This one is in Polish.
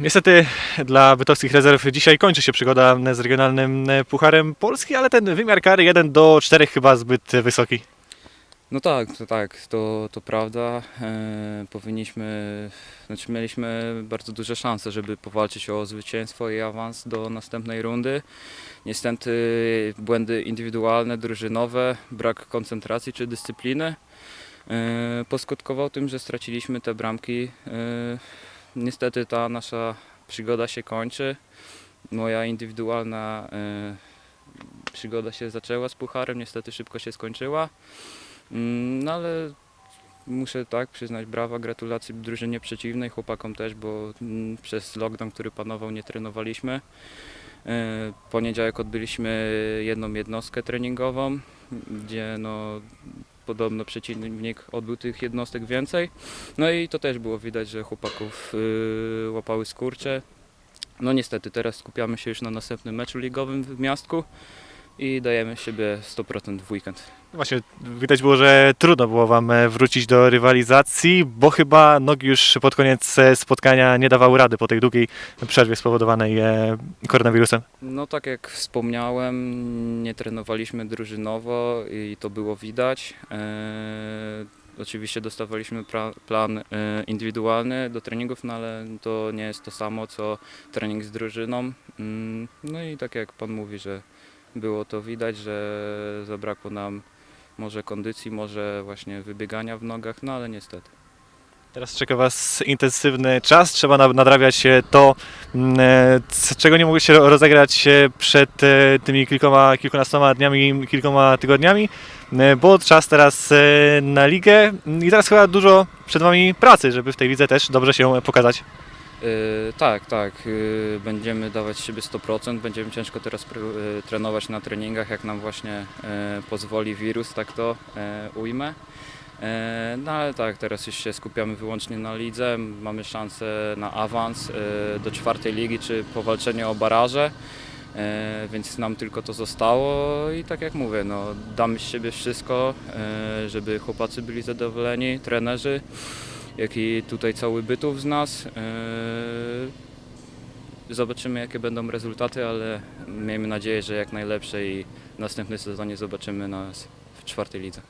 Niestety dla bytowskich rezerw dzisiaj kończy się przygoda z regionalnym Pucharem Polski, ale ten wymiar kary 1 do 4 chyba zbyt wysoki. No tak, to tak, to, to prawda. E, powinniśmy, znaczy mieliśmy bardzo duże szanse, żeby powalczyć o zwycięstwo i awans do następnej rundy. Niestety błędy indywidualne, drużynowe, brak koncentracji czy dyscypliny e, poskutkował tym, że straciliśmy te bramki. E, niestety ta nasza przygoda się kończy. Moja indywidualna e, przygoda się zaczęła z pucharem, niestety szybko się skończyła. Mm, No ale muszę tak przyznać brawa, gratulacje drużynie przeciwnej, chłopakom też, bo mm, przez lockdown, który panował, nie trenowaliśmy. E, Poniedziałek odbyliśmy jedną jednostkę treningową, gdzie no, podobno przeciwnik odbył tych jednostek więcej. No i to też było widać, że chłopaków y, łapały skurcze. No niestety, teraz skupiamy się już na następnym meczu ligowym w Miastku i dajemy siebie 100% w weekend. Właśnie widać było, że trudno było Wam e, wrócić do rywalizacji, bo chyba nogi już pod koniec e, spotkania nie dawały rady po tej długiej przerwie spowodowanej e, koronawirusem. No tak jak wspomniałem, nie trenowaliśmy drużynowo i to było widać. Oczywiście dostawaliśmy plan indywidualny do treningów, no ale to nie jest to samo co trening z drużyną. Mm, No i tak jak Pan mówi, że było to widać, że zabrakło nam może kondycji, może właśnie wybiegania w nogach, no ale niestety. Teraz czeka Was intensywny czas, trzeba na- nadrabiać to, m, e, czego nie mogliście ro- rozegrać przed e, tymi kilkoma, kilkunastoma dniami, kilkoma tygodniami, e, bo czas teraz na ligę i teraz chyba dużo przed Wami pracy, żeby w tej lidze też dobrze się pokazać. Yy, tak, tak. Yy, będziemy dawać siebie 100%. Będziemy ciężko teraz yy, trenować na treningach, jak nam właśnie pozwoli wirus, tak to ujmę. No ale tak, teraz już się skupiamy wyłącznie na lidze. Mamy szansę na awans do czwartej ligi czy powalczenie o baraże. Więc nam tylko to zostało i tak jak mówię, no, damy z siebie wszystko, żeby chłopacy byli zadowoleni, trenerzy jak i tutaj cały bytów z nas. Yy, Zobaczymy jakie będą rezultaty, ale miejmy nadzieję, że jak najlepsze i w następnym sezonie zobaczymy nas w czwartej lidze.